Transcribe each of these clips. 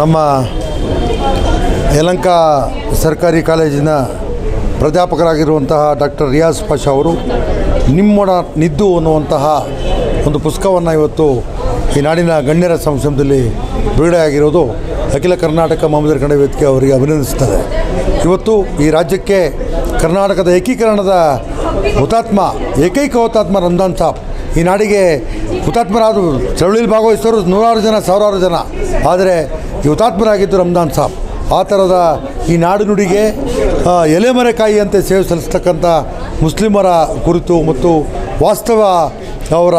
ನಮ್ಮ ಯಲಂಕ ಸರ್ಕಾರಿ ಕಾಲೇಜಿನ ಪ್ರಾಧ್ಯಾಪಕರಾಗಿರುವಂತಹ ಡಾಕ್ಟರ್ ರಿಯಾಜ್ ಪಾಷಾ ಅವರು ನಿಮ್ಮೊಡ ನಿದ್ದು ಅನ್ನುವಂತಹ ಒಂದು ಪುಸ್ತಕವನ್ನು ಇವತ್ತು ಈ ನಾಡಿನ ಗಣ್ಯರ ಸಂಸ್ಥೆಯಲ್ಲಿ ಬಿಡುಗಡೆಯಾಗಿರೋದು. ಅಖಿಲ ಕರ್ನಾಟಕ ಮಮದರ ಕನ್ನಡ ವೇದಿಕೆ ಅವರಿಗೆ ಅಭಿನಂದಿಸುತ್ತದೆ. ಇವತ್ತು ಈ ರಾಜ್ಯಕ್ಕೆ ಕರ್ನಾಟಕದ ಏಕೀಕರಣದ ಹುತಾತ್ಮ, ಏಕೈಕ ಹುತಾತ್ಮ ರಂಜಾನ್ ಸಾಬ್. ಈ ನಾಡಿಗೆ ಹುತಾತ್ಮರಾದ ಚಳುವಳಿಯಲ್ಲಿ ಭಾಗವಹಿಸೋರು ನೂರಾರು ಜನ, ಸಾವಿರಾರು ಜನ. ಆದರೆ ಹುತಾತ್ಮರಾಗಿದ್ದು ರಂಜಾನ್ ಸಾಬ್. ಆ ಥರದ ಈ ನಾಡು ನುಡಿಗೆ ಎಲೆಮರೆಕಾಯಿಯಂತೆ ಸೇವೆ ಸಲ್ಲಿಸ್ತಕ್ಕಂಥ ಮುಸ್ಲಿಮರ ಕುರಿತು ಮತ್ತು ವಾಸ್ತವ ಅವರ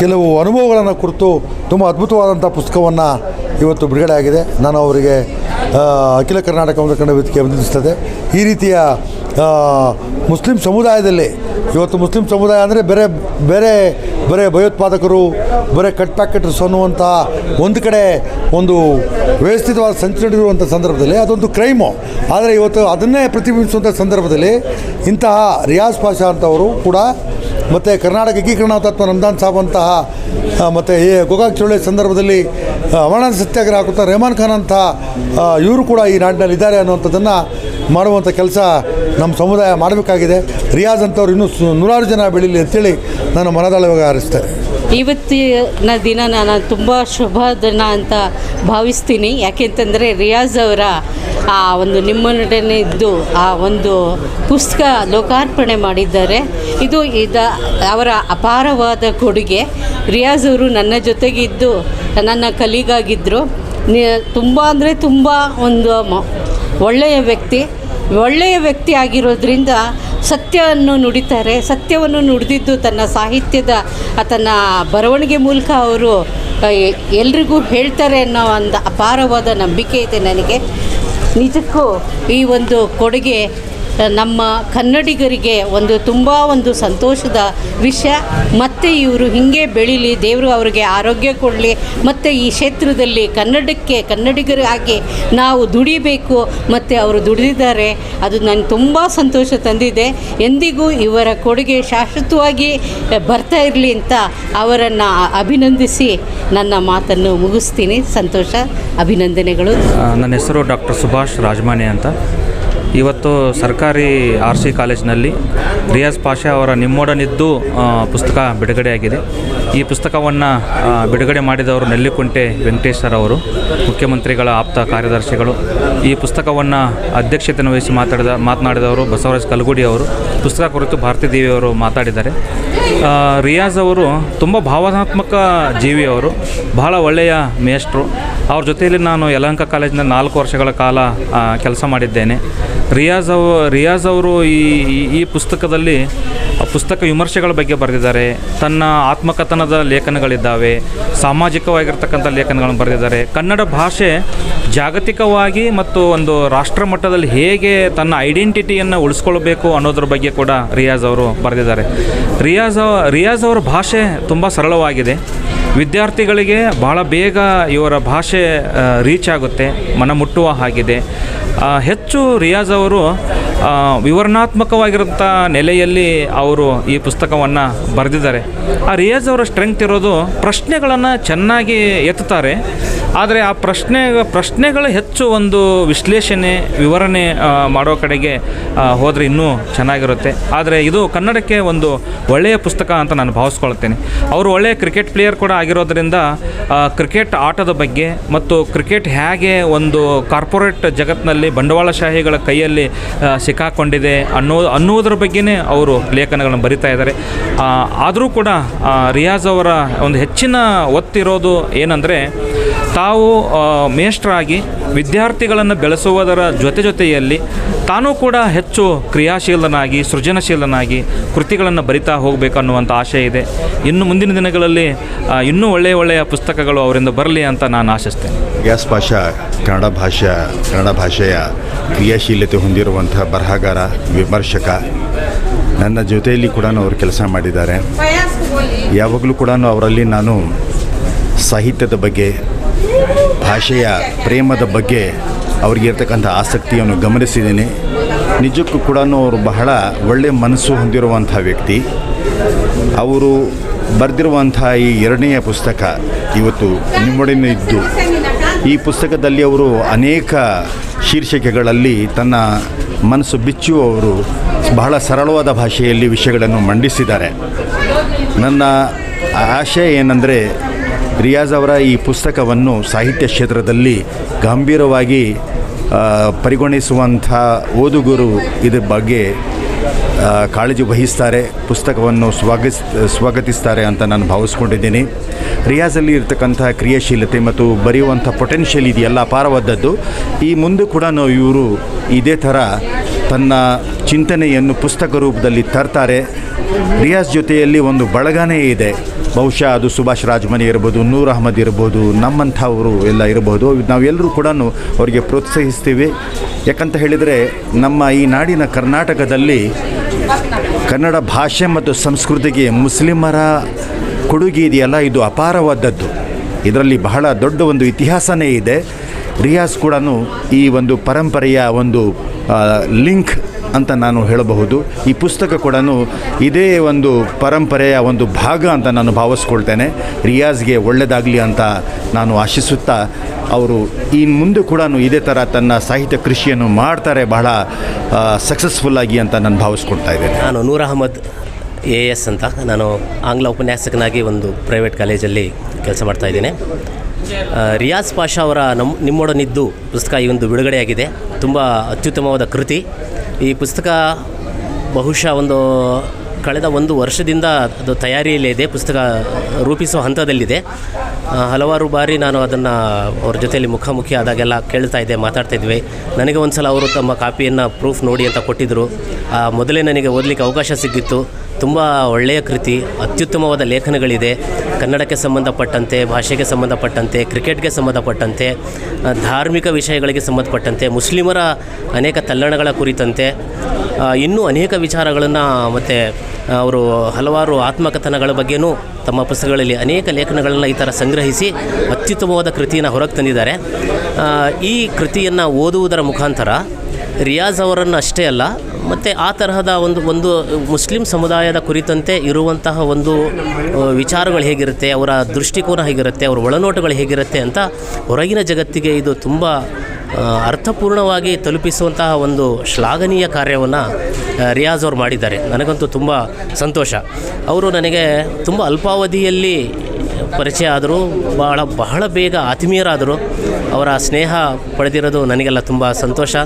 ಕೆಲವು ಅನುಭವಗಳನ್ನು ಕುರಿತು ತುಂಬ ಅದ್ಭುತವಾದಂಥ ಪುಸ್ತಕವನ್ನು ಇವತ್ತು ಬಿಡುಗಡೆ ಆಗಿದೆ. ನಾನು ಅವರಿಗೆ ಅಖಿಲ ಕರ್ನಾಟಕ ಕಂಡ ವೇದಿಕೆ ಅಭಿನಂದಿಸ್ತದೆ ಈ ರೀತಿಯ ಮುಸ್ಲಿಂ ಸಮುದಾಯದಲ್ಲಿ, ಇವತ್ತು ಮುಸ್ಲಿಂ ಸಮುದಾಯ ಅಂದರೆ ಬೇರೆ ಬೇರೆ ಬರೇ ಭಯೋತ್ಪಾದಕರು, ಬರೀ ಕಟ್ ಪ್ಯಾಕೆಟ್ಸ್ ಅನ್ನುವಂಥ ಒಂದು ಕಡೆ ಒಂದು ವ್ಯವಸ್ಥಿತವಾದ ಸಂಚು ನಡೆದಿರುವಂಥ ಸಂದರ್ಭದಲ್ಲಿ ಅದೊಂದು ಕ್ರೈಮು ಆದರೆ ಇವತ್ತು ಅದನ್ನೇ ಪ್ರತಿಬಿಂಬಿಸುವಂಥ ಸಂದರ್ಭದಲ್ಲಿ ಇಂತಹ ರಿಯಾಜ್ ಪಾಷಾ ಅಂತವರು ಕೂಡ ಮತ್ತು ಕರ್ನಾಟಕ ಏಕೀಕರಣ ತತ್ವ ರಂಜಾನ್ ಸಾಬ್ ಅಂತಹ ಮತ್ತು ಈ ಗೋಕಾಕ್ ಚಳುವಳಿ ಸಂದರ್ಭದಲ್ಲಿ ಅಮರನಾಥ ಸತ್ಯಾಗ್ರಹ ಹಾಕುತ್ತಾ ರೆಹಮಾನ್ ಖಾನ್ ಅಂತ ಇವರು ಕೂಡ ಈ ನಾಡಿನಲ್ಲಿ ಇದ್ದಾರೆ ಅನ್ನುವಂಥದ್ದನ್ನು ಮಾಡುವಂಥ ಕೆಲಸ ನಮ್ಮ ಸಮುದಾಯ ಮಾಡಬೇಕಾಗಿದೆ. ರಿಯಾಜ್ ಅಂತವ್ರು ಇನ್ನೂ ನೂರಾರು ಜನ ಬೆಳೀಲಿ ಅಂತೇಳಿ ನಾನು ಮನದಾಳವಾಗಿ ಹಾರಿಸ್ತೇನೆ ಇವತ್ತಿನ ದಿನ ನಾನು ತುಂಬ ಶುಭ ದಿನ ಅಂತ ಭಾವಿಸ್ತೀನಿ. ಯಾಕೆಂತಂದರೆ ರಿಯಾಜ್ ಅವರ ಆ ಒಂದು ನಿಮ್ಮೊಡನೆ ಇದ್ದು ಆ ಒಂದು ಪುಸ್ತಕ ಲೋಕಾರ್ಪಣೆ ಮಾಡಿದ್ದಾರೆ. ಇದು ಇದ ಅವರ ಅಪಾರವಾದ ಕೊಡುಗೆ. ರಿಯಾಜ್ ಅವರು ನನ್ನ ಜೊತೆಗಿದ್ದು, ನನ್ನ ಕಲೀಗಾಗಿದ್ದರು ತುಂಬ ಅಂದರೆ ತುಂಬ ಒಂದು ಒಳ್ಳೆಯ ವ್ಯಕ್ತಿ. ಒಳ್ಳೆಯ ವ್ಯಕ್ತಿ ಆಗಿರೋದ್ರಿಂದ ಸತ್ಯವನ್ನು ನುಡಿತಾರೆ, ಸತ್ಯವನ್ನು ನುಡಿದಿದ್ದು ತನ್ನ ಸಾಹಿತ್ಯದ, ತನ್ನ ಬರವಣಿಗೆ ಮೂಲಕ ಅವರು ಎಲ್ರಿಗೂ ಹೇಳ್ತಾರೆ ಅನ್ನೋ ಒಂದು ಅಪಾರವಾದ ನಂಬಿಕೆ ಇದೆ ನನಗೆ. ನಿಜಕ್ಕೂ ಈ ಒಂದು ಕೊಡುಗೆ ನಮ್ಮ ಕನ್ನಡಿಗರಿಗೆ ಒಂದು ತುಂಬ ಒಂದು ಸಂತೋಷದ ವಿಷಯ. ಮತ್ತು ಇವರು ಹೀಗೆ ಬೆಳೀಲಿ, ದೇವರು ಅವರಿಗೆ ಆರೋಗ್ಯ ಕೊಡಲಿ, ಮತ್ತು ಈ ಕ್ಷೇತ್ರದಲ್ಲಿ ಕನ್ನಡಕ್ಕೆ ಕನ್ನಡಿಗರಾಗಿ ನಾವು ದುಡಿಬೇಕು, ಮತ್ತು ಅವರು ದುಡಿದಿದ್ದಾರೆ, ಅದು ನನಗೆ ತುಂಬ ಸಂತೋಷ ತಂದಿದೆ. ಎಂದಿಗೂ ಇವರ ಕೊಡುಗೆ ಶಾಶ್ವತವಾಗಿ ಬರ್ತಾ ಇರಲಿ ಅಂತ ಅವರನ್ನು ಅಭಿನಂದಿಸಿ ನನ್ನ ಮಾತನ್ನು ಮುಗಿಸ್ತೀನಿ. ಸಂತೋಷ, ಅಭಿನಂದನೆಗಳು. ನನ್ನ ಹೆಸರು ಡಾಕ್ಟರ್ ಸುಭಾಷ್ ರಾಜಮಾನೆ ಅಂತ. ಇವತ್ತು ಸರ್ಕಾರಿ ಆರ್ ಸಿ ಕಾಲೇಜಿನಲ್ಲಿ ರಿಯಾಜ್ ಪಾಷಾ ಅವರ ನಿಮ್ಮೊಡನಿದ್ದು ಪುಸ್ತಕ ಬಿಡುಗಡೆಯಾಗಿದೆ. ಈ ಪುಸ್ತಕವನ್ನು ಬಿಡುಗಡೆ ಮಾಡಿದವರು ನೆಲ್ಲಿಕುಂಟೆ ವೆಂಕಟೇಶ್ ಸರ್ ಅವರು, ಮುಖ್ಯಮಂತ್ರಿಗಳ ಆಪ್ತ ಕಾರ್ಯದರ್ಶಿಗಳು. ಈ ಪುಸ್ತಕವನ್ನು ಅಧ್ಯಕ್ಷತೆಯನ್ನು ವಹಿಸಿ ಮಾತಾಡಿದ, ಮಾತನಾಡಿದವರು ಬಸವರಾಜ್ ಕಲ್ಗುಡಿ ಅವರು, ಪುಸ್ತಕ ಕುರಿತು ಭಾರತೀ ದೇವಿ ಅವರು ಮಾತಾಡಿದ್ದಾರೆ. ರಿಯಾಜ್ ಅವರು ತುಂಬ ಭಾವನಾತ್ಮಕ ಜೀವಿ ಅವರು, ಬಹಳ ಒಳ್ಳೆಯ ಮೇಷ್ಟ್ರು. ಅವ್ರ ಜೊತೆಯಲ್ಲಿ ನಾನು ಯಲಹಂಕ ಕಾಲೇಜಿನ ನಾಲ್ಕು ವರ್ಷಗಳ ಕಾಲ ಕೆಲಸ ಮಾಡಿದ್ದೇನೆ. ರಿಯಾಜ್ ಅವ, ರಿಯಾಜ್ ಅವರು ಈ, ಈ- ಪುಸ್ತಕದಲ್ಲಿ ಪುಸ್ತಕ ವಿಮರ್ಶೆಗಳ ಬಗ್ಗೆ ಬರೆದಿದ್ದಾರೆ. ತನ್ನ ಆತ್ಮಕಥನದ ಲೇಖನಗಳಿದ್ದಾವೆ. ಸಾಮಾಜಿಕವಾಗಿರ್ತಕ್ಕಂಥ ಲೇಖನಗಳನ್ನು ಬರೆದಿದ್ದಾರೆ. ಕನ್ನಡ ಭಾಷೆ ಜಾಗತಿಕವಾಗಿ ಮತ್ತು ಒಂದು ರಾಷ್ಟ್ರ ಮಟ್ಟದಲ್ಲಿ ಹೇಗೆ ತನ್ನ ಐಡೆಂಟಿಟಿಯನ್ನು ಉಳಿಸ್ಕೊಳ್ಬೇಕು ಅನ್ನೋದ್ರ ಬಗ್ಗೆ ಕೂಡ ರಿಯಾಜ್ ಅವರು ಬರೆದಿದ್ದಾರೆ. ರಿಯಾಜ್ ರಿಯಾಜ್ ಅವರ ಭಾಷೆ ತುಂಬ ಸರಳವಾಗಿದೆ. ವಿದ್ಯಾರ್ಥಿಗಳಿಗೆ ಬಹಳ ಬೇಗ ಇವರ ಭಾಷೆ ರೀಚ್ ಆಗುತ್ತೆ. ಮನ ಮುಟ್ಟುವ ಹಾಗಿದೆ. ಹೆಚ್ಚು ರಿಯಾಜ್ ಅವರು ಆ, ವಿವರಣಾತ್ಮಕವಾಗಿರೋಂಥ ನೆಲೆಯಲ್ಲಿ ಅವರು ಈ ಪುಸ್ತಕವನ್ನು ಬರೆದಿದ್ದಾರೆ. ಆ ರಿಯಾಜ್ ಅವರ ಸ್ಟ್ರೆಂಗ್ತ್ ಇರೋದು ಪ್ರಶ್ನೆಗಳನ್ನು ಚೆನ್ನಾಗಿ ಎತ್ತುತ್ತಾರೆ. ಆದರೆ ಆ ಪ್ರಶ್ನೆ ಪ್ರಶ್ನೆಗಳ ಹೆಚ್ಚು ಒಂದು ವಿಶ್ಲೇಷಣೆ ವಿವರಣೆ ಮಾಡೋ ಕಡೆಗೆ ಹೋದರೆ ಇನ್ನೂ ಚೆನ್ನಾಗಿರುತ್ತೆ. ಆದರೆ ಇದು ಕನ್ನಡಕ್ಕೆ ಒಂದು ಒಳ್ಳೆಯ ಪುಸ್ತಕ ಅಂತ ನಾನು ಭಾವಿಸ್ಕೊಳ್ತೇನೆ. ಅವರು ಒಳ್ಳೆಯ ಕ್ರಿಕೆಟ್ ಪ್ಲೇಯರ್ ಕೂಡ ಆಗಿರೋದರಿಂದ ಕ್ರಿಕೆಟ್ ಆಟದ ಬಗ್ಗೆ ಮತ್ತು ಕ್ರಿಕೆಟ್ ಹೇಗೆ ಒಂದು ಕಾರ್ಪೊರೇಟ್ ಜಗತ್ತಿನಲ್ಲಿ ಬಂಡವಾಳಶಾಹಿಗಳ ಕೈಯಲ್ಲಿ ಸಿಕ್ಕಾಕೊಂಡಿದೆ ಅನ್ನೋ ಅನ್ನೋದ್ರ ಬಗ್ಗೆನೇ ಅವರು ಲೇಖನಗಳನ್ನು ಬರಿತಾ ಇದ್ದಾರೆ. ಆದರೂ ಕೂಡ ರಿಯಾಜ್ ಅವರ ಒಂದು ಹೆಚ್ಚಿನ ಒತ್ತಿರೋದು ಏನಂದರೆ ತಾವು ಮೇಷ್ಟ್ರಾಗಿ ವಿದ್ಯಾರ್ಥಿಗಳನ್ನು ಬೆಳೆಸುವುದರ ಜೊತೆ ಜೊತೆಯಲ್ಲಿ ತಾನೂ ಕೂಡ ಹೆಚ್ಚು ಕ್ರಿಯಾಶೀಲನಾಗಿ, ಸೃಜನಶೀಲನಾಗಿ ಕೃತಿಗಳನ್ನು ಬರಿತಾ ಹೋಗಬೇಕನ್ನುವಂಥ ಆಶೆ ಇದೆ. ಇನ್ನು ಮುಂದಿನ ದಿನಗಳಲ್ಲಿ ಇನ್ನೂ ಒಳ್ಳೆಯ ಒಳ್ಳೆಯ ಪುಸ್ತಕಗಳು ಅವರಿಂದ ಬರಲಿ ಅಂತ ನಾನು ಆಶಿಸ್ತೇನೆ. ಗ್ಯಾಸ್ ಭಾಷಾ, ಕನ್ನಡ ಭಾಷೆ, ಕನ್ನಡ ಭಾಷೆಯ ಕ್ರಿಯಾಶೀಲತೆ ಹೊಂದಿರುವಂಥ ಬರಹಗಾರ, ವಿಮರ್ಶಕ ನನ್ನ ಜೊತೆಯಲ್ಲಿ ಕೂಡ ಅವರು ಕೆಲಸ ಮಾಡಿದ್ದಾರೆ. ಯಾವಾಗಲೂ ಕೂಡ ಅವರಲ್ಲಿ ನಾನು ಸಾಹಿತ್ಯದ ಬಗ್ಗೆ ಭಾಷೆಯ ಪ್ರೇಮದ ಬಗ್ಗೆ ಅವ್ರಿಗಿರ್ತಕ್ಕಂಥ ಆಸಕ್ತಿಯನ್ನು ಗಮನಿಸಿದ್ದೀನಿ. ನಿಜಕ್ಕೂ ಕೂಡ ಅವರು ಬಹಳ ಒಳ್ಳೆಯ ಮನಸ್ಸು ಹೊಂದಿರುವಂಥ ವ್ಯಕ್ತಿ. ಅವರು ಬರೆದಿರುವಂಥ ಈ ಎರಡನೆಯ ಪುಸ್ತಕ ಇವತ್ತು ನಿಮ್ಮೊಡನೆ ಇದ್ದು, ಈ ಪುಸ್ತಕದಲ್ಲಿ ಅವರು ಅನೇಕ ಶೀರ್ಷಿಕೆಗಳಲ್ಲಿ ತನ್ನ ಮನಸ್ಸು ಬಿಚ್ಚುವವರು ಬಹಳ ಸರಳವಾದ ಭಾಷೆಯಲ್ಲಿ ವಿಷಯಗಳನ್ನು ಮಂಡಿಸಿದ್ದಾರೆ. ನನ್ನ ಆಶಯ ಏನಂದರೆ ರಿಯಾಜ್ ಅವರ ಈ ಪುಸ್ತಕವನ್ನು ಸಾಹಿತ್ಯ ಕ್ಷೇತ್ರದಲ್ಲಿ ಗಂಭೀರವಾಗಿ ಪರಿಗಣಿಸುವಂಥ ಓದುಗರು ಇದ್ರ ಬಗ್ಗೆ ಕಾಳಜಿ ವಹಿಸ್ತಾರೆ, ಪುಸ್ತಕವನ್ನು ಸ್ವಾಗತಿಸ್ ಸ್ವಾಗತಿಸ್ತಾರೆ ಅಂತ ನಾನು ಭಾವಿಸ್ಕೊಂಡಿದ್ದೀನಿ. ರಿಯಾಜಲ್ಲಿ ಇರ್ತಕ್ಕಂಥ ಕ್ರಿಯಾಶೀಲತೆ ಮತ್ತು ಬರೆಯುವಂಥ ಪೊಟೆನ್ಷಿಯಲ್ ಇದೆಯಲ್ಲ ಅಪಾರವಾದದ್ದು ಈ ಮುಂದೆ ಕೂಡ ನಾವು ಇವರು ಇದೇ ಥರ ತನ್ನ ಚಿಂತನೆಯನ್ನು ಪುಸ್ತಕ ರೂಪದಲ್ಲಿ ತರ್ತಾರೆ. ರಿಯಾಜ್ ಜೊತೆಯಲ್ಲಿ ಒಂದು ಬಳಗನೇ ಇದೆ. ಬಹುಶಃ ಅದು ಸುಭಾಷ್ ರಾಜ್ಮನಿ ಇರ್ಬೋದು, ನೂರ್ ಅಹಮದ್ ಇರ್ಬೋದು, ನಮ್ಮಂಥವರು ಎಲ್ಲ ಇರ್ಬೋದು. ನಾವೆಲ್ಲರೂ ಕೂಡ ಅವರಿಗೆ ಪ್ರೋತ್ಸಾಹಿಸ್ತೀವಿ. ಯಾಕಂತ ಹೇಳಿದರೆ ನಮ್ಮ ಈ ನಾಡಿನ ಕರ್ನಾಟಕದಲ್ಲಿ ಕನ್ನಡ ಭಾಷೆ ಮತ್ತು ಸಂಸ್ಕೃತಿಗೆ ಮುಸ್ಲಿಮರ ಕೊಡುಗೆ ಇದೆಯಲ್ಲ, ಇದು ಅಪಾರವಾದದ್ದು. ಇದರಲ್ಲಿ ಬಹಳ ದೊಡ್ಡ ಒಂದು ಇತಿಹಾಸನೇ ಇದೆ. ರಿಯಾಜ್ ಕೂಡ ಈ ಒಂದು ಪರಂಪರೆಯ ಒಂದು ಲಿಂಕ್ ಅಂತ ನಾನು ಹೇಳಬಹುದು. ಈ ಪುಸ್ತಕ ಕೂಡ ಇದೇ ಒಂದು ಪರಂಪರೆಯ ಒಂದು ಭಾಗ ಅಂತ ನಾನು ಭಾವಿಸ್ಕೊಳ್ತೇನೆ. ರಿಯಾಜ್ಗೆ ಒಳ್ಳೆಯದಾಗಲಿ ಅಂತ ನಾನು ಆಶಿಸುತ್ತಾ ಅವರು ಈ ಮುಂದೆ ಕೂಡ ಇದೇ ಥರ ತನ್ನ ಸಾಹಿತ್ಯ ಕೃಷಿಯನ್ನು ಮಾಡ್ತಾರೆ ಬಹಳ ಸಕ್ಸಸ್ಫುಲ್ಲಾಗಿ ಅಂತ ನಾನು ಭಾವಿಸ್ಕೊಳ್ತಾ ಇದ್ದೇನೆ. ನಾನು ನೂರ್ ಅಹಮದ್ ಎ ಎಸ್ ಅಂತ ನಾನು ಆಂಗ್ಲ ಉಪನ್ಯಾಸಕನಾಗಿ ಒಂದು ಪ್ರೈವೇಟ್ ಕಾಲೇಜಲ್ಲಿ ಕೆಲಸ ಮಾಡ್ತಾ ಆ, ರಿಯಾಜ್ ಪಾಷಾ ಅವರ ನಮ್ಮ ನಿಮ್ಮೊಡನಿದ್ದು ಪುಸ್ತಕ ಈ ಒಂದು ಬಿಡುಗಡೆಯಾಗಿದೆ. ತುಂಬ ಅತ್ಯುತ್ತಮವಾದ ಕೃತಿ. ಈ ಪುಸ್ತಕ ಬಹುಶಃ ಒಂದು ಕಳೆದ ಒಂದು ವರ್ಷದಿಂದ ಅದು ತಯಾರಿಯಲ್ಲೇ ಇದೆ, ಪುಸ್ತಕ ರೂಪಿಸುವ ಹಂತದಲ್ಲಿದೆ. ಹಲವಾರು ಬಾರಿ ನಾನು ಅದನ್ನು ಅವ್ರ ಜೊತೆಯಲ್ಲಿ ಮುಖಾಮುಖಿ ಆದಾಗೆಲ್ಲ ಕೇಳ್ತಾ ಇದ್ದೆ, ಮಾತಾಡ್ತಾ ಇದ್ವಿ. ನನಗೆ ಒಂದು ಸಲ ಅವರು ತಮ್ಮ ಕಾಪಿಯನ್ನು ಪ್ರೂಫ್ ನೋಡಿ ಅಂತ ಕೊಟ್ಟಿದ್ದರು ಮೊದಲೇ ನನಗೆ ಓದಲಿಕ್ಕೆ ಅವಕಾಶ ಸಿಕ್ಕಿತ್ತು. ತುಂಬ ಒಳ್ಳೆಯ ಕೃತಿ, ಅತ್ಯುತ್ತಮವಾದ ಲೇಖನಗಳಿದೆ. ಕನ್ನಡಕ್ಕೆ ಸಂಬಂಧಪಟ್ಟಂತೆ, ಭಾಷೆಗೆ ಸಂಬಂಧಪಟ್ಟಂತೆ, ಕ್ರಿಕೆಟ್ಗೆ ಸಂಬಂಧಪಟ್ಟಂತೆ ಧಾರ್ಮಿಕ ವಿಷಯಗಳಿಗೆ ಸಂಬಂಧಪಟ್ಟಂತೆ, ಮುಸ್ಲಿಮರ ಅನೇಕ ತಲ್ಲಣಗಳ ಕುರಿತಂತೆ ಇನ್ನೂ ಅನೇಕ ವಿಚಾರಗಳನ್ನು ಮತ್ತು ಅವರು ಹಲವಾರು ಆತ್ಮಕಥನಗಳ ಬಗ್ಗೆಯೂ ತಮ್ಮ ಪುಸ್ತಕಗಳಲ್ಲಿ ಅನೇಕ ಲೇಖನಗಳನ್ನು ಈ ಥರ ಸಂಗ್ರಹಿಸಿ ಅತ್ಯುತ್ತಮವಾದ ಕೃತಿಯನ್ನು ಹೊರಗೆ ತಂದಿದ್ದಾರೆ. ಈ ಕೃತಿಯನ್ನು ಓದುವುದರ ಮುಖಾಂತರ ರಿಯಾಜ್ ಅವರನ್ನು ಅಷ್ಟೇ ಅಲ್ಲ, ಮತ್ತು ಆ ತರಹದ ಒಂದು ಒಂದು ಮುಸ್ಲಿಂ ಸಮುದಾಯದ ಕುರಿತಂತೆ ಇರುವಂತಹ ಒಂದು ವಿಚಾರಗಳು ಹೇಗಿರುತ್ತೆ, ಅವರ ದೃಷ್ಟಿಕೋನ ಹೇಗಿರುತ್ತೆ, ಅವರ ಒಳನೋಟಗಳು ಹೇಗಿರುತ್ತೆ ಅಂತ ಹೊರಗಿನ ಜಗತ್ತಿಗೆ ಇದು ತುಂಬ ಅರ್ಥಪೂರ್ಣವಾಗಿ ತಲುಪಿಸುವಂತಹ ಒಂದು ಶ್ಲಾಘನೀಯ ಕಾರ್ಯವನ್ನು ರಿಯಾಜ್ ಅವರು ಮಾಡಿದ್ದಾರೆ. ನನಗಂತೂ ತುಂಬ ಸಂತೋಷ. ಅವರು ನನಗೆ ತುಂಬ ಅಲ್ಪಾವಧಿಯಲ್ಲಿ ಪರಿಚಯ ಆದರೂ, ಬಹಳ ಬಹಳ ಬೇಗ ಆತ್ಮೀಯರಾದರು. ಅವರ ಸ್ನೇಹ ಪಡೆದಿರೋದು ನನಗೆಲ್ಲ ತುಂಬ ಸಂತೋಷ.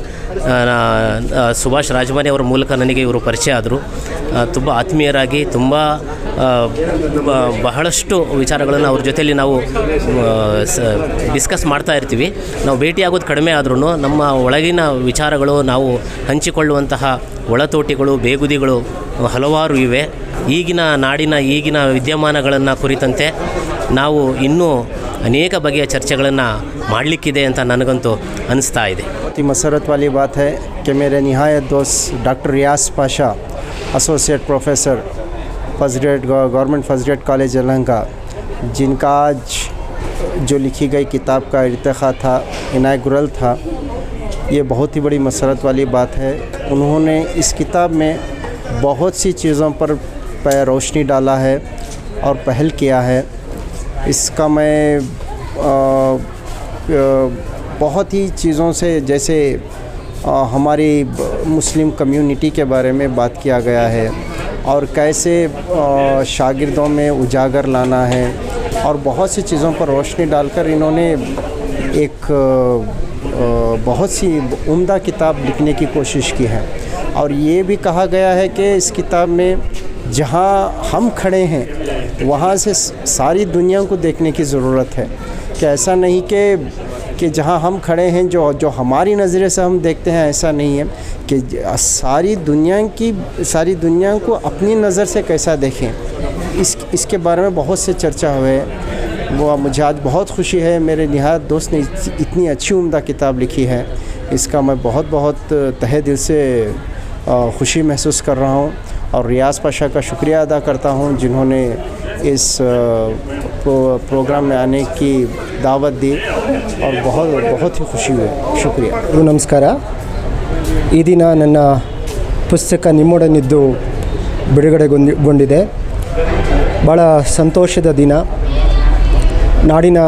ಸುಭಾಷ್ ರಾಜಮಾನಿ ಅವರ ಮೂಲಕ ನನಗೆ ಇವರು ಪರಿಚಯ ಆದರು. ತುಂಬ ಆತ್ಮೀಯರಾಗಿ, ತುಂಬ ಬಹಳಷ್ಟು ವಿಚಾರಗಳನ್ನು ಅವ್ರ ಜೊತೆಯಲ್ಲಿ ನಾವು ಡಿಸ್ಕಸ್ ಮಾಡ್ತಾ ಇರ್ತೀವಿ. ನಾವು ಭೇಟಿಯಾಗೋದು ಕಡಿಮೆ ಆದ್ರೂ ನಮ್ಮ ಒಳಗಿನ ವಿಚಾರಗಳು ನಾವು ಹಂಚಿಕೊಳ್ಳುವಂತಹ ಒಳತೋಟಿಗಳು, ಬೇಗುದಿಗಳು ಹಲವಾರು ಇವೆ. ಈಗಿನ ನಾಡಿನ ಈಗಿನ ವಿದ್ಯಮಾನಗಳನ್ನು ಕುರಿತಂತೆ ನಾವು ಇನ್ನೂ ಅನೇಕ ಬಗೆಯ ಚರ್ಚೆಗಳನ್ನು ಮಾಡಲಿಕ್ಕಿದೆ ಅಂತ ನನಗಂತೂ ಅನಿಸ್ತಾ ಇದೆ. ಅತಿ ಮಸರತ್ ವಾಲಿ ಬಾತ್ ಹೇ ಕೆ ಮೇರೆ ನಿಹಾಯತ್ ದೋಸ್ doctor Riyaz Pasha, associate professor first grade government first grade college Yelahanka जिनका आज जो लिखी गई किताब का इरतखा था इनाग्रल था ये बहुत ही बड़ी मसरत वाली बात है। उन्होंने इस किताब में बहुत सी चीज़ों पर रोशनी डाला है और पहल किया है। इसका मैं आ, बहुत ही चीज़ों से जैसे आ, हमारी मुस्लिम कम्युनिटी के बारे में बात किया गया है। और कैसे शागिर्दों में उजागर लाना है और बहुत सी चीज़ों पर रोशनी डालकर इन्होंने एक बहुत सी उम्दा किताब लिखने की कोशिश की है। और ये भी कहा गया है कि इस किताब में जहाँ हम खड़े हैं, वहाँ से, सारी दुनिया को देखने की ज़रूरत है। कि ऐसा नहीं कि कि जहाँ हम खड़े हैं, जो जो हमारी नज़रे से हम देखते हैं, ऐसा नहीं है। कि सारी दुनिया की सारी दुनिया को अपनी नज़र से कैसा देखें। इस इसके बारे में बहुत से चर्चा हुए। वो मुझे आज बहुत खुशी है। मेरे निहार दोस्त ने इतनी अच्छी उम्दा किताब लिखी है। इसका मैं बहुत बहुत तहे दिल से खुशी महसूस कर रहा हूँ और रियाज पाशा का शुक्रिया अदा करता हूँ जिन्होंने इस प्रो, प्रोग्राम में आने की दावत दी और बहुत बहुत ही खुशी हुई। शुक्रिया। नमस्कार ಈ ದಿನ ನನ್ನ ಪುಸ್ತಕ ನಿಮ್ಮೊಡನಿದ್ದು ಬಿಡುಗಡೆಗೊಂಡಿದೆ. ಭಾಳ ಸಂತೋಷದ ದಿನ. ನಾಡಿನ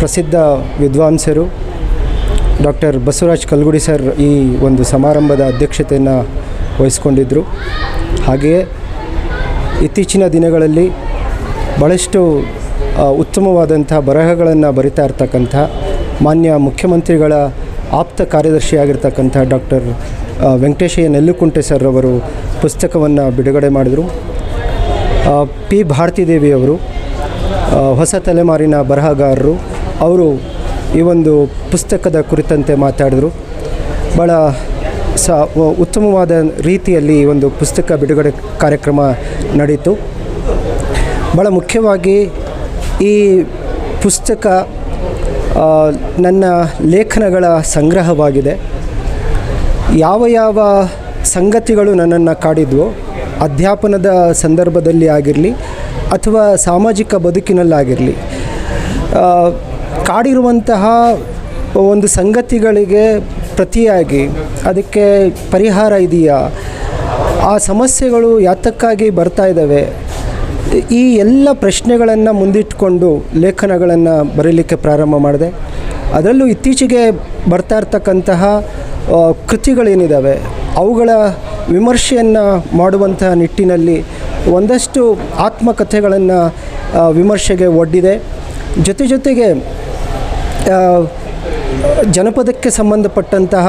ಪ್ರಸಿದ್ಧ ವಿದ್ವಾಂಸರು ಡಾಕ್ಟರ್ ಬಸವರಾಜ್ ಕಲ್ಗುಡಿ ಸರ್ ಈ ಒಂದು ಸಮಾರಂಭದ ಅಧ್ಯಕ್ಷತೆಯನ್ನು ವಹಿಸ್ಕೊಂಡಿದ್ದರು ಹಾಗೆಯೇ ಇತ್ತೀಚಿನ ದಿನಗಳಲ್ಲಿ ಭಾಳಷ್ಟು ಉತ್ತಮವಾದಂಥ ಬರಹಗಳನ್ನು ಬರಿತಾ ಇರ್ತಕ್ಕಂಥ ಮಾನ್ಯ ಮುಖ್ಯಮಂತ್ರಿಗಳ ಆಪ್ತ ಕಾರ್ಯದರ್ಶಿಯಾಗಿರ್ತಕ್ಕಂಥ ಡಾಕ್ಟರ್ ವೆಂಕಟೇಶಯ್ಯ ನೆಲ್ಲುಕುಂಟೆ ಸರ್ ಅವರು ಪುಸ್ತಕವನ್ನು ಬಿಡುಗಡೆ ಮಾಡಿದರು. ಪಿ ಭಾರತೀದೇವಿಯವರು ಹೊಸ ತಲೆಮಾರಿನ ಬರಹಗಾರರು, ಅವರು ಈ ಒಂದು ಪುಸ್ತಕದ ಕುರಿತಂತೆ ಮಾತಾಡಿದರು. ಭಾಳ ಸ ಉತ್ತಮವಾದ ರೀತಿಯಲ್ಲಿ ಈ ಒಂದು ಪುಸ್ತಕ ಬಿಡುಗಡೆ ಕಾರ್ಯಕ್ರಮ ನಡೀತು. ಭಾಳ ಮುಖ್ಯವಾಗಿ ಈ ಪುಸ್ತಕ ನನ್ನ ಲೇಖನಗಳ ಸಂಗ್ರಹವಾಗಿದೆ. ಯಾವ ಯಾವ ಸಂಗತಿಗಳು ನನ್ನನ್ನು ಕಾಡಿದ್ವೋ, ಅಧ್ಯಾಪನದ ಸಂದರ್ಭದಲ್ಲಿ ಆಗಿರಲಿ ಅಥವಾ ಸಾಮಾಜಿಕ ಬದುಕಿನಲ್ಲಾಗಿರಲಿ ಕಾಡಿರುವಂತಹ ಒಂದು ಸಂಗತಿಗಳಿಗೆ ಪ್ರತಿಯಾಗಿ ಅದಕ್ಕೆ ಪರಿಹಾರ ಇದೆಯಾ? ಆ ಸಮಸ್ಯೆಗಳು ಯಾತಕ್ಕಾಗಿ ಬರ್ತಾ ಇದ್ದಾವೆ? ಈ ಎಲ್ಲ ಪ್ರಶ್ನೆಗಳನ್ನು ಮುಂದಿಟ್ಟುಕೊಂಡು ಲೇಖನಗಳನ್ನು ಬರೀಲಿಕ್ಕೆ ಪ್ರಾರಂಭ ಮಾಡಿದೆ. ಅದರಲ್ಲೂ ಇತ್ತೀಚೆಗೆ ಬರ್ತಾ ಇರ್ತಕ್ಕಂತಹ ಕೃತಿಗಳೇನಿದ್ದಾವೆ ಅವುಗಳ ವಿಮರ್ಶೆಯನ್ನು ಮಾಡುವಂತಹ ನಿಟ್ಟಿನಲ್ಲಿ ಒಂದಷ್ಟು ಆತ್ಮಕಥೆಗಳನ್ನು ವಿಮರ್ಶೆಗೆ ಒಡ್ಡಿದೆ. ಜೊತೆ ಜೊತೆಗೆ ಜನಪದಕ್ಕೆ ಸಂಬಂಧಪಟ್ಟಂತಹ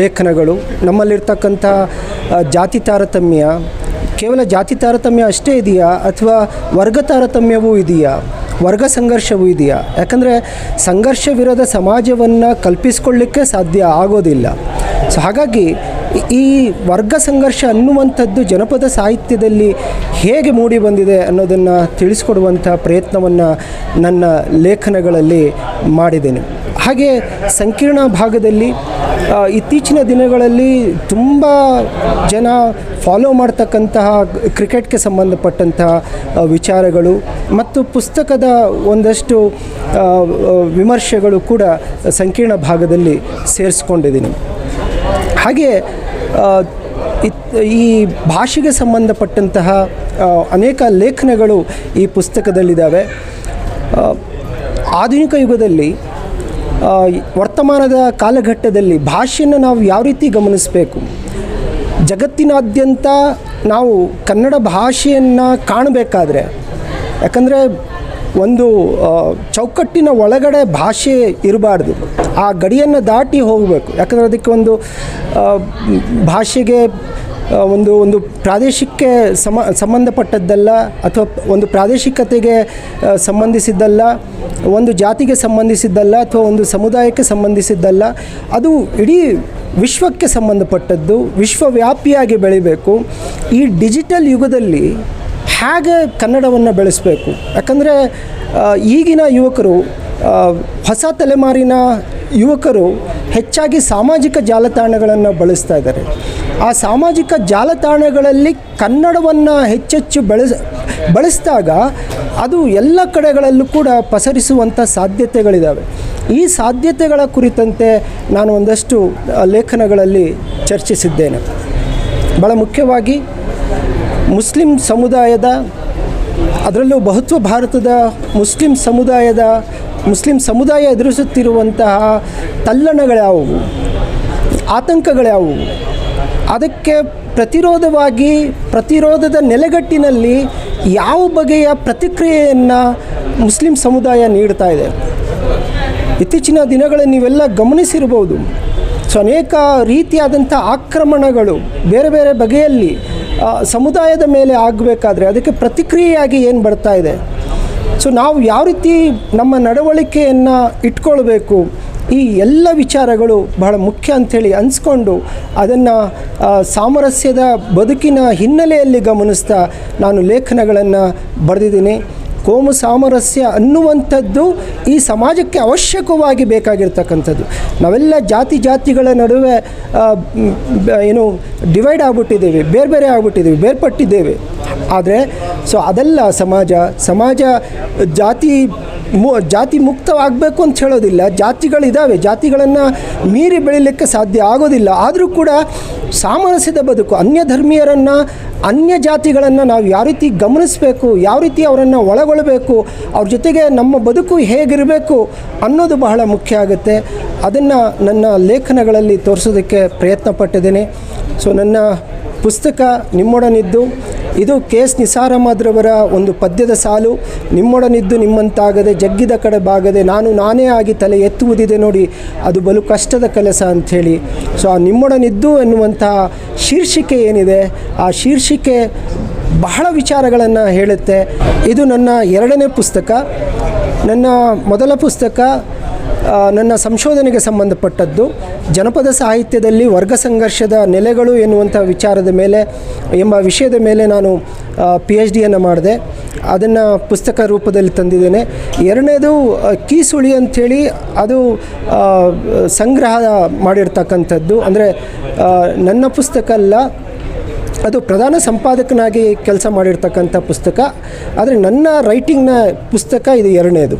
ಲೇಖನಗಳು, ನಮ್ಮಲ್ಲಿರ್ತಕ್ಕಂತಹ ಜಾತಿ ತಾರತಮ್ಯ ಕೇವಲ ಜಾತಿ ತಾರತಮ್ಯ ಅಷ್ಟೇ ಇದೆಯಾ? ಅಥವಾ ವರ್ಗ ತಾರತಮ್ಯವೂ ಇದೆಯಾ? ವರ್ಗ ಸಂಘರ್ಷವೂ ಇದೆಯಾ? ಯಾಕಂದರೆ ಸಂಘರ್ಷವಿರದ ಸಮಾಜವನ್ನು ಕಲ್ಪಿಸ್ಕೊಳ್ಳಿಕ್ಕೆ ಸಾಧ್ಯ ಆಗೋದಿಲ್ಲ. ಸೊ ಹಾಗಾಗಿ ಈ- ವರ್ಗ ಸಂಘರ್ಷ ಅನ್ನುವಂಥದ್ದು ಜನಪದ ಸಾಹಿತ್ಯದಲ್ಲಿ ಹೇಗೆ ಮೂಡಿ ಬಂದಿದೆ ಅನ್ನೋದನ್ನು ತಿಳಿಸ್ಕೊಡುವಂಥ ಪ್ರಯತ್ನವನ್ನು ನನ್ನ ಲೇಖನಗಳಲ್ಲಿ ಮಾಡಿದ್ದೇನೆ. ಹಾಗೆ ಸಂಕೀರ್ಣ ಭಾಗದಲ್ಲಿ ಇತ್ತೀಚಿನ ದಿನಗಳಲ್ಲಿ ತುಂಬ ಜನ ಫಾಲೋ ಮಾಡ್ತಕ್ಕಂತಹ ಕ್ರಿಕೆಟ್ಗೆ ಸಂಬಂಧಪಟ್ಟಂತಹ ವಿಚಾರಗಳು ಮತ್ತು ಪುಸ್ತಕದ ಒಂದಷ್ಟು ವಿಮರ್ಶೆಗಳು ಕೂಡ ಸಂಕೀರ್ಣ ಭಾಗದಲ್ಲಿ ಸೇರಿಸ್ಕೊಂಡಿದ್ದೀನಿ. ಹಾಗೆ ಈ ಭಾಷೆಗೆ ಸಂಬಂಧಪಟ್ಟಂತಹ ಅನೇಕ ಲೇಖನಗಳು ಈ ಪುಸ್ತಕದಲ್ಲಿದ್ದಾವೆ. ಆಧುನಿಕ ಯುಗದಲ್ಲಿ ವರ್ತಮಾನದ ಕಾಲಘಟ್ಟದಲ್ಲಿ ಭಾಷೆಯನ್ನು ನಾವು ಯಾವ ರೀತಿ ಗಮನಿಸಬೇಕು? ಜಗತ್ತಿನಾದ್ಯಂತ ನಾವು ಕನ್ನಡ ಭಾಷೆಯನ್ನು ಕಾಣಬೇಕಾದ್ರೆ, ಯಾಕಂದರೆ ಒಂದು ಚೌಕಟ್ಟಿನ ಒಳಗಡೆ ಭಾಷೆ ಇರಬಾರ್ದು. ಆ ಗಡಿಯನ್ನು ದಾಟಿ ಹೋಗಬೇಕು. ಯಾಕಂದರೆ ಅದಕ್ಕೆ ಒಂದು ಭಾಷೆಗೆ ಒಂದು ಒಂದು ಪ್ರಾದೇಶಿಕಕ್ಕೆ ಸಮ, ಸಂಬಂಧಪಟ್ಟದ್ದಲ್ಲ ಅಥವಾ ಒಂದು ಪ್ರಾದೇಶಿಕತೆಗೆ ಸಂಬಂಧಿಸಿದ್ದಲ್ಲ, ಒಂದು ಜಾತಿಗೆ ಸಂಬಂಧಿಸಿದ್ದಲ್ಲ ಅಥವಾ ಒಂದು ಸಮುದಾಯಕ್ಕೆ ಸಂಬಂಧಿಸಿದ್ದಲ್ಲ, ಅದು ಇಡೀ ವಿಶ್ವಕ್ಕೆ ಸಂಬಂಧಪಟ್ಟದ್ದು, ವಿಶ್ವವ್ಯಾಪಿಯಾಗಿ ಬೆಳಿಬೇಕು. ಈ ಡಿಜಿಟಲ್ ಯುಗದಲ್ಲಿ ಹೇಗೆ ಕನ್ನಡವನ್ನು ಬೆಳೆಸಬೇಕು? ಯಾಕಂದರೆ ಈಗಿನ ಯುವಕರು ಹೊಸ ತಲೆಮಾರಿನ ಯುವಕರು ಹೆಚ್ಚಾಗಿ ಸಾಮಾಜಿಕ ಜಾಲತಾಣಗಳನ್ನು ಬಳಸ್ತಾ ಇದ್ದಾರೆ. ಆ ಸಾಮಾಜಿಕ ಜಾಲತಾಣಗಳಲ್ಲಿ ಕನ್ನಡವನ್ನು ಹೆಚ್ಚೆಚ್ಚು ಬಳಸ, ಬಳಸಿದಾಗ ಅದು ಎಲ್ಲ ಕಡೆಗಳಲ್ಲೂ ಕೂಡ ಪಸರಿಸುವಂಥ ಸಾಧ್ಯತೆಗಳಿದ್ದಾವೆ ಈ ಸಾಧ್ಯತೆಗಳ ಕುರಿತಂತೆ ನಾನು ಒಂದಷ್ಟು ಲೇಖನಗಳಲ್ಲಿ ಚರ್ಚಿಸಿದ್ದೇನೆ. ಭಾಳ ಮುಖ್ಯವಾಗಿ ಮುಸ್ಲಿಂ ಸಮುದಾಯದ, ಅದರಲ್ಲೂ ಬಹುತ್ವ ಭಾರತದ ಮುಸ್ಲಿಂ ಸಮುದಾಯದ, ಮುಸ್ಲಿಂ ಸಮುದಾಯ ಎದುರಿಸುತ್ತಿರುವಂತಹ ತಲ್ಲಣಗಳ್ಯಾವುವು ಆತಂಕಗಳ್ಯಾವುವು ಅದಕ್ಕೆ ಪ್ರತಿರೋಧವಾಗಿ ಪ್ರತಿರೋಧದ ನೆಲೆಗಟ್ಟಿನಲ್ಲಿ ಯಾವ ಬಗೆಯ ಪ್ರತಿಕ್ರಿಯೆಯನ್ನು ಮುಸ್ಲಿಂ ಸಮುದಾಯ ನೀಡ್ತಾ ಇದೆ? ಇತ್ತೀಚಿನ ದಿನಗಳಲ್ಲಿ ನೀವೆಲ್ಲ ಗಮನಿಸಿರ್ಬೋದು ಸೊ ಅನೇಕ ರೀತಿಯಾದಂಥ ಆಕ್ರಮಣಗಳು ಬೇರೆ ಬೇರೆ ಬಗೆಯಲ್ಲಿ ಸಮುದಾಯದ ಮೇಲೆ ಆಗಬೇಕಾದ್ರೆ ಅದಕ್ಕೆ ಪ್ರತಿಕ್ರಿಯೆಯಾಗಿ ಏನು ಬರ್ತಾ ಇದೆ? ಸೊ ನಾವು ಯಾವ ರೀತಿ ನಮ್ಮ ನಡವಳಿಕೆಯನ್ನು ಇಟ್ಕೊಳ್ಬೇಕು? ಈ ಎಲ್ಲ ವಿಚಾರಗಳು ಬಹಳ ಮುಖ್ಯ ಅಂಥೇಳಿ ಅನಿಸ್ಕೊಂಡು ಅದನ್ನು ಸಾಮರಸ್ಯದ ಬದುಕಿನ ಹಿನ್ನೆಲೆಯಲ್ಲಿ ಗಮನಿಸ್ತಾ ನಾನು ಲೇಖನಗಳನ್ನು ಬರೆದಿದ್ದೀನಿ. ಕೋಮು ಸಾಮರಸ್ಯ ಅನ್ನುವಂಥದ್ದು ಈ ಸಮಾಜಕ್ಕೆ ಅವಶ್ಯಕವಾಗಿ ಬೇಕಾಗಿರ್ತಕ್ಕಂಥದ್ದು. ನಾವೆಲ್ಲ ಜಾತಿ ಜಾತಿಗಳ ನಡುವೆ ಏನು ಡಿವೈಡ್ ಆಗಿಬಿಟ್ಟಿದ್ದೇವೆ, ಬೇರೆ ಬೇರೆ ಆಗಿಬಿಟ್ಟಿದ್ದೇವೆ, ಬೇರ್ಪಟ್ಟಿದ್ದೇವೆ. ಆದರೆ ಸೊ ಅದೆಲ್ಲ ಸಮಾಜ ಸಮಾಜ ಜಾತಿ ಮು, ಜಾತಿ ಮುಕ್ತವಾಗಬೇಕು ಅಂತ ಹೇಳೋದಿಲ್ಲ. ಜಾತಿಗಳಿದ್ದಾವೆ ಜಾತಿಗಳನ್ನು ಮೀರಿ ಬೆಳೀಲಿಕ್ಕೆ ಸಾಧ್ಯ ಆಗೋದಿಲ್ಲ. ಆದರೂ ಕೂಡ ಸಾಮರಸ್ಯದ ಬದುಕು ಅನ್ಯ ಧರ್ಮೀಯರನ್ನು ಅನ್ಯ ಜಾತಿಗಳನ್ನು ನಾವು ಯಾವ ರೀತಿ ಗಮನಿಸಬೇಕು, ಯಾವ ರೀತಿ ಅವರನ್ನು ಒಳಗೊಳ್ಳಬೇಕು ಅವ್ರ ಜೊತೆಗೆ ನಮ್ಮ ಬದುಕು ಹೇಗಿರಬೇಕು ಅನ್ನೋದು ಬಹಳ ಮುಖ್ಯ ಆಗುತ್ತೆ. ಅದನ್ನು ನನ್ನ ಲೇಖನಗಳಲ್ಲಿ ತೋರಿಸೋದಕ್ಕೆ ಪ್ರಯತ್ನ ಪಟ್ಟಿದ್ದೀನಿ ಸೊ ನನ್ನ ಪುಸ್ತಕ ನಿಮ್ಮೊಡನಿದ್ದು. ಇದು ಕೆ ಎಸ್ ನಿಸಾರಮ್ಮದ್ರವರ ಒಂದು ಪದ್ಯದ ಸಾಲು. ನಿಮ್ಮೊಡನಿದ್ದು ನಿಮ್ಮಂತಾಗದೆ ಜಗ್ಗಿದ ಕಡೆ ಬಾಗದೆ ನಾನು ನಾನೇ ಆಗಿ ತಲೆ ಎತ್ತುವುದಿದೆ ನೋಡಿ, ಅದು ಬಲು ಕಷ್ಟದ ಕೆಲಸ ಅಂಥೇಳಿ. ಸೊ, ಆ ನಿಮ್ಮೊಡನಿದ್ದು ಎನ್ನುವಂತಹ ಶೀರ್ಷಿಕೆ ಏನಿದೆ, ಆ ಶೀರ್ಷಿಕೆ ಬಹಳ ವಿಚಾರಗಳನ್ನು ಹೇಳುತ್ತೆ. ಇದು ನನ್ನ ಎರಡನೇ ಪುಸ್ತಕ. ನನ್ನ ಮೊದಲ ಪುಸ್ತಕ ನನ್ನ ಸಂಶೋಧನೆಗೆ ಸಂಬಂಧಪಟ್ಟದ್ದು. ಜನಪದ ಸಾಹಿತ್ಯದಲ್ಲಿ ವರ್ಗ ಸಂಘರ್ಷದ ನೆಲೆಗಳು ಎನ್ನುವಂಥ ವಿಚಾರದ ಮೇಲೆ ಎಂಬ ವಿಷಯದ ಮೇಲೆ ನಾನು ಪಿ ಎಚ್ ಡಿಯನ್ನು ಮಾಡಿದೆ. ಅದನ್ನು ಪುಸ್ತಕ ರೂಪದಲ್ಲಿ ತಂದಿದ್ದೇನೆ. ಎರಡನೇದು, ಕೀಸುಳಿ ಅಂಥೇಳಿ ಅದು ಸಂಗ್ರಹ ಮಾಡಿರ್ತಕ್ಕಂಥದ್ದು. ಅಂದರೆ ನನ್ನ ಪುಸ್ತಕ ಅಲ್ಲ, ಅದು ಪ್ರಧಾನ ಸಂಪಾದಕನಾಗಿ ಕೆಲಸ ಮಾಡಿರ್ತಕ್ಕಂಥ ಪುಸ್ತಕ. ಆದರೆ ನನ್ನ ರೈಟಿಂಗ್ನ ಪುಸ್ತಕ ಇದು ಎರಡನೇದು.